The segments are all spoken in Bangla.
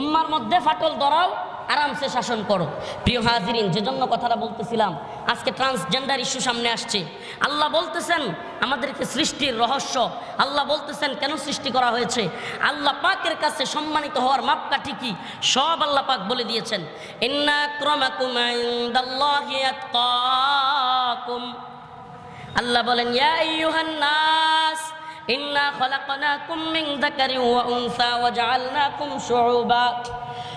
উম্মার মধ্যে ফাটল ধরাও, আরামসে শাসন করো। প্রিয় হাজিরিন যে জন্য কথাটা বলতেছিলাম, আজকে ট্রান্সজেন্ডার ইস্যু সামনে আসছে। আল্লাহ বলতেছেন, আমাদেরকে সৃষ্টির রহস্য, আল্লাহ বলতেছেন, কেন সৃষ্টি করা হয়েছে? আল্লাহ পাকের কাছে সম্মানিত হওয়ার মাপকাঠি কি সব আল্লাহ পাক বলে দিয়েছেন। আল্লাহ বলেন, ইয়া আইয়ুহান নাস ইন্না খলাকনাকুম মিন যাকারিন ওয়া উনসা ওয়া জাআলনাকুম শুউবা।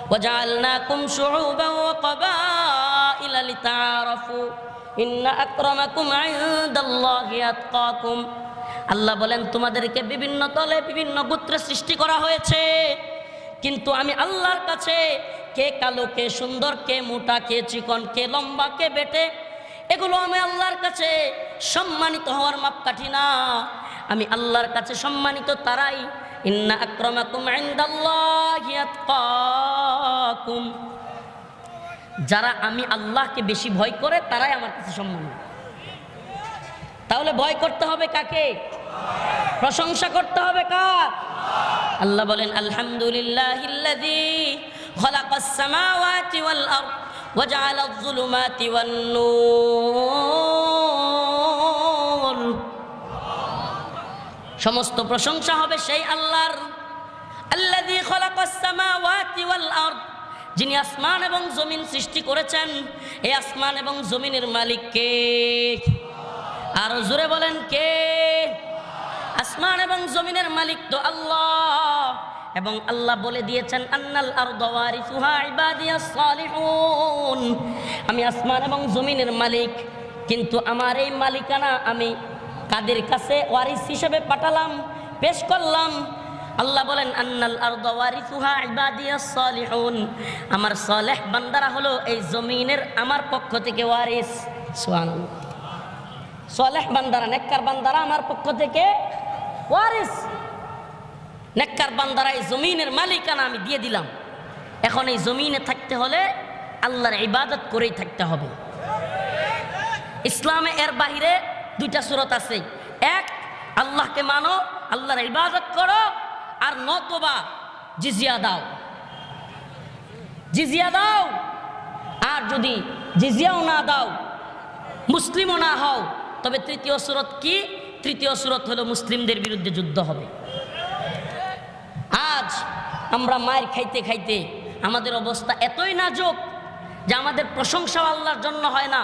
ওয়া জাআলনাকুম শুউবা ওয়া ক্বাবাইলা লিতাআরাফু। ইন্না আকরামাকুম ইনদাল্লাহি আতকাকুম। আল্লাহ বলেন, তোমাদেরকে বিভিন্ন তলে বিভিন্ন গোত্রে সৃষ্টি করা হয়েছে। কিন্তু আমি আল্লাহর কাছে কে কালো, কে সুন্দর, কে মোটা, কে চিকন, কে লম্বা, কে বেটে, এগুলো আমি আল্লাহর কাছে সম্মানিত হওয়ার মাপকাঠি না। আমি আল্লাহর কাছে সম্মানিত তারাই। ইন্না আক্রমাকুম আইন্দাল্লাহিয়াতকুম যারা আমি আল্লাহকে বেশি ভয় করে, তারাই আমার কাছে সম্মানিত। তাহলে ভয় করতে হবে কাকে? প্রশংসা করতে হবে কার? আল্লাহ বলেন আলহামদুলিল্লাহ খলাকাস সামাওয়াতি ওয়াল আরদ ওয়া জাআলা আয-যুলুমাতি ওয়ান-নূর সমস্ত প্রশংসা হবে সেই আল্লাহর। যিনি আসমান এবং জমিন সৃষ্টি করেছেন এই আসমান এবং জমিনের মালিক কে? আর জোরে বলেন কে? আসমান এবং জমিনের মালিক তো আল্লাহ। এবং আল্লাহ বলে দিয়েছেন, আন্নাল আর আমি আসমান এবং জমিনের মালিক, কিন্তু আমার এই মালিকানা আমি কাদের কাছে ওয়ারিস হিসেবে পাঠালাম, পেশ করলাম। আল্লাহ বলেন, আন্নাল আরদ ওয়ারিসুহা আর সালিহুন। আমার সালেহ বান্দারা হলো এই জমিনের আমার পক্ষ থেকে ওয়ারিস। সুবহানাল্লাহ। সলেহ বান্দারা, নেককার বান্দারা আমার পক্ষ থেকে ওয়ারিস। নেককার বান্দারা, এই জমিনের মালিকানা আমি দিয়ে দিলাম। এখন এই জমিনে থাকতে হলে আল্লাহর ইবাদত করেই থাকতে হবে। ইসলামে এর বাহিরে দুইটা সুরত আছে। এক, আল্লাহকে মানো, আল্লাহর ইবাদত করো, আর নতবা জিজিয়া দাও। জিজিয়া দাও, আর যদি জিজিয়াও না দাও, মুসলিমও না হও, তবে তৃতীয় সুরত কি? তৃতীয় সুরত হলো মুসলিমদের বিরুদ্ধে যুদ্ধ হবে। আজ আমরা মায়ের খাইতে খাইতে আমাদের অবস্থা এতই নাজুক যে আমাদের প্রশংসাও আল্লাহর জন্য হয় না।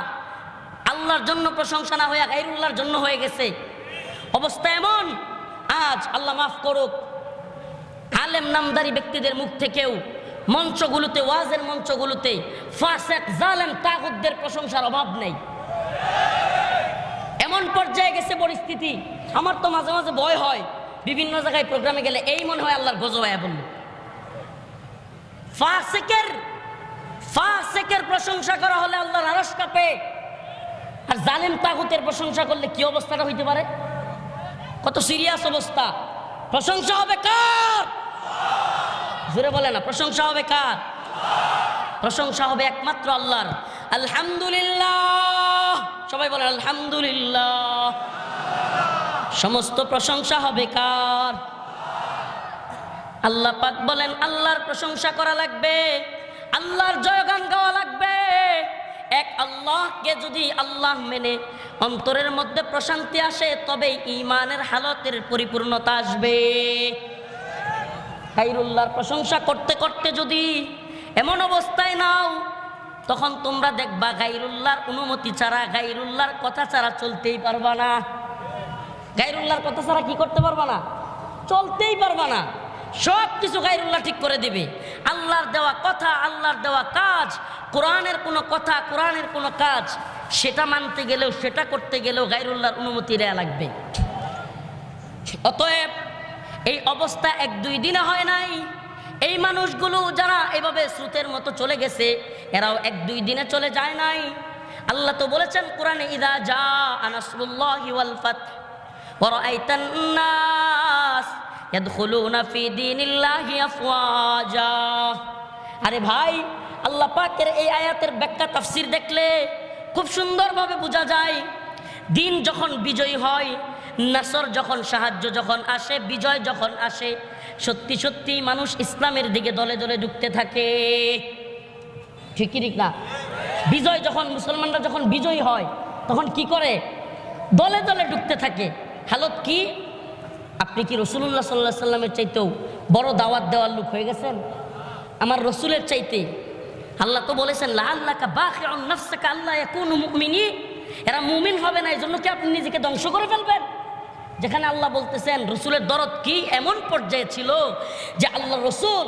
আল্লাহর জন্য প্রশংসা না হয়ে গাইরুল্লাহর জন্য হয়ে গেছে। অবস্থা এমন, আজ আল্লাহ মাফ করুক। আলেম নামদারি ব্যক্তিদের মুখ থেকেও মঞ্চগুলোতে, ওয়াজের মঞ্চগুলোতে ফাসেক, জালেম তাগুদদের প্রশংসার অভাব নেই। এমন পর্যায়ে গেছে পরিস্থিতি, আমার তো মাঝে মাঝে ভয় হয়। বিভিন্ন জায়গায় প্রোগ্রামে গেলে এই মনে হয় আল্লাহর গজবায়া বলল। ফাসেকের ফাসেকের প্রশংসা করা হলে আল্লাহর আরস কাঁপে। আর জালেম তাগুতের প্রশংসা করলে কি অবস্থাটা হইতে পারে? কত সিরিয়াস অবস্থা। প্রশংসা হবে কার? জোরে বলে না, প্রশংসা হবে কার? প্রশংসা হবে একমাত্র আল্লাহর। আলহামদুলিল্লাহ। সবাই বলেন আলহামদুলিল্লাহ। সমস্ত প্রশংসা হবে কার? আল্লাহ পাক বলেন, আল্লাহর প্রশংসা করা লাগবে, আল্লাহর জয়গান গাওয়া লাগবে। এক আল্লাহকে যদি আল্লাহ মেনে, অন্তরের মধ্যে প্রশান্তি আসে, তবেই ইমানের হালতের পরিপূর্ণতা আসবে। খাইরুল্লাহর প্রশংসা করতে করতে যদি এমন অবস্থায় নাও, তখন তোমরা দেখবা গাইরুল্লাহর অনুমতি ছাড়া গাইরুল্লাহর কথা ছাড়া চলতেই পারবা না। গাইরুল্লাহর কথা ছাড়া কি করতে পারবা না? চলতেই পারবা না। সব কিছু গাইরুল্লাহ ঠিক করে দিবে। আল্লাহর দেওয়া কথা, আল্লাহর দেওয়া কাজ কোরআনের কোনো কথা কোরআনের কোনো কাজ সেটা মানতে গেলেও সেটা করতে গেলেও গাইরুল্লাহর অনুমতি দেয়া লাগবে অতএব এই অবস্থা এক দুই দিনে হয় নাই এই মানুষগুলো যারা এভাবে স্রোতের মতো চলে গেছে এরাও এক দুই দিনে চলে যায় নাই আল্লাহ তো বলেছেন কোরআনে ইদা যা আনাসরুল্লাহি ওয়াল ফাত ورأيت الناس يدخلون في دين الله أفواجا আরে ভাই আল্লাহ পাকের এই আয়াতের ব্যাখ্যা, তাফসির দেখলে খুব সুন্দরভাবে বোঝা যায়। দিন যখন বিজয়ী হয়, নাসর যখন সাহায্য যখন আসে, বিজয় যখন আসে, সত্যি সত্যি মানুষ ইসলামের দিকে দলে দলে ঢুকতে থাকে। ঠিক ঠিক না? বিজয় যখন, মুসলমানরা যখন বিজয়ী হয়, তখন কি করে? দলে দলে ঢুকতে থাকে। হালত কি? আপনি কি রসুল্লাহ সাল্লাহ সাল্লামের চাইতেও বড় দাওয়াত দেওয়ার লোক হয়ে গেছেন? আমার রসুলের চাইতে আল্লাহ তো বলেছেন লাল্লাকা বাখে নফসাকা আল্লাহ কোন মুমিনী এরা মুমিন হবে না এই জন্য কি আপনি নিজেকে ধ্বংস করে ফেলবেন? যেখানে আল্লাহ বলতেছেন, রসুলের দরদ কি এমন পর্যায়ে ছিল যে আল্লাহ রসুল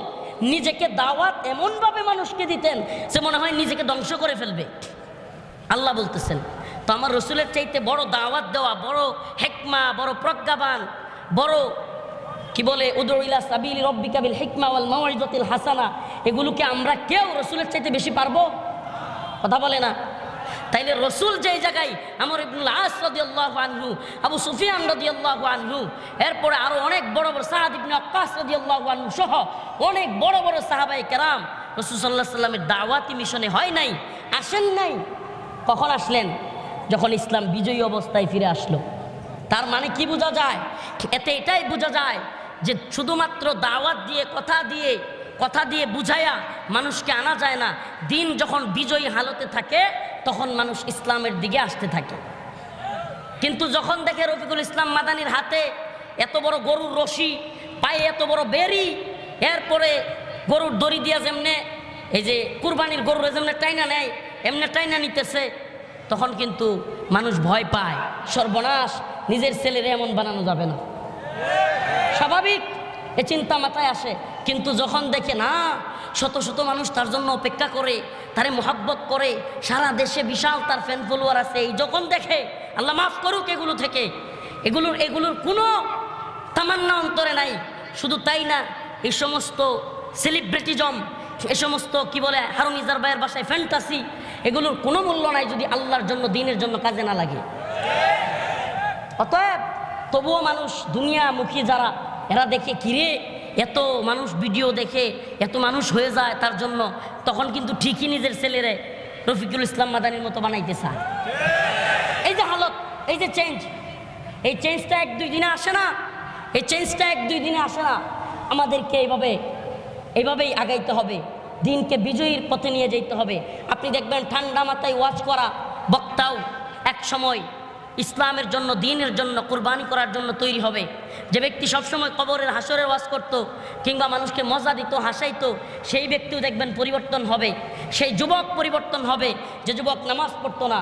নিজেকে দাওয়াত এমনভাবে মানুষকে দিতেন যে মনে হয় নিজেকে ধ্বংস করে ফেলবে? আল্লাহ বলতেছেন, তো আমার রসুলের চাইতে বড় দাওয়াত দেওয়া, বড় হেকমা, বড় প্রজ্ঞাবান, বড় কি বলে? উদরিলা সাবিল রব্বিকাবিল হেকমা ওয়াল মাওয়াইজাতিল হাসানা। এগুলোকে আমরা কেউ রসুলের চাইতে বেশি পারব? কথা বলে না। তাইলে রসুল যেই জায়গায়, আমার ইবনুল আস রাদিয়াল্লাহু আনহু, আবু সুফিয়ান রাদিয়াল্লাহু আনহু, এরপরে আরও অনেক বড় বড় সাহাদ ইবনে আক্কাস রাদিয়াল্লাহু আনহু সহ অনেক বড় বড় সাহাবাই কেরাম রসুল সাল্লাহ সাল্লামের দাওয়াতি মিশনে হয় নাই, আসেন নাই। কখন আসলেন? যখন ইসলাম বিজয়ী অবস্থায় ফিরে আসলো। তার মানে কি বোঝা যায়? এতে এটাই বোঝা যায় যে শুধুমাত্র দাওয়াত দিয়ে, কথা দিয়ে কথা দিয়ে বুঝায়া মানুষকে আনা যায় না। দিন যখন বিজয়ী হালতে থাকে, তখন মানুষ ইসলামের দিকে আসতে থাকে। কিন্তু যখন দেখে রফিকুল ইসলাম মাদানির হাতে এত বড় গরুর রশি, পায়ে এত বড় বেরি, এরপরে গরুর দড়ি দিয়া যেমনে এই যে কুরবানির গরুর যেমনে টাইনা নেয়, এমনি টাইনা নিতেছে, তখন কিন্তু মানুষ ভয় পায়। সর্বনাশ, নিজের ছেলের এমন বানানো যাবে না। স্বাভাবিক। এ চিন্তা মাথায় আসে। কিন্তু যখন দেখে, না, শত শত মানুষ তার জন্য অপেক্ষা করে, তারে মোহাব্বত করে, সারা দেশে বিশাল তার ফ্যান ফলোয়ার আছে, এই যখন দেখে, আল্লাহ মাফ করুক এগুলো থেকে। এগুলোর এগুলোর কোনো তামান্না অন্তরে নাই। শুধু তাই না এই সমস্ত সেলিব্রিটিজম এ সমস্ত, কি বলে, হারুন ইজার ভাইয়ের বাসায় ফ্যান্টাসি এগুলোর কোনো মূল্য নাই যদি আল্লাহর জন্য, দিনের জন্য কাজে না লাগে। অতএব তবুও মানুষ, দুনিয়ামুখী যারা এরা দেখে কিরে এত মানুষ ভিডিও দেখে, এত মানুষ হয়ে যায় তার জন্য। তখন কিন্তু ঠিকই নিজের ছেলেরে রফিকুল ইসলাম মাদানির মতো বানাইতে চায়। এই যে হালত, এই যে চেঞ্জ এই চেঞ্জটা এক দুই দিনে আসে না। এই চেঞ্জটা এক দুই দিনে আসে না। আমাদেরকে এইভাবে, এইভাবেই আগাইতে হবে। দিনকে বিজয়ীর পথে নিয়ে যেতে হবে। আপনি দেখবেন ঠান্ডা মাথায় ওয়াজ করা বক্তাও এক সময় ইসলামের জন্য, দিনের জন্য, কোরবানি করার জন্য তৈরি হবে। যে ব্যক্তি সবসময় কবরের হাসরের ওয়াজ করত কিংবা মানুষকে মজা দিত, হাসাইতো, সেই ব্যক্তিও দেখবেন পরিবর্তন হবে। সেই যুবক পরিবর্তন হবে, যে যুবক নামাজ পড়তো না।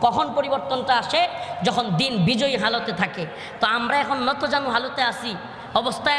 কখন পরিবর্তনটা আসে? যখন দিন বিজয়ী হালতে থাকে। তো আমরা এখন নতজানু হালতে আসি অবস্থা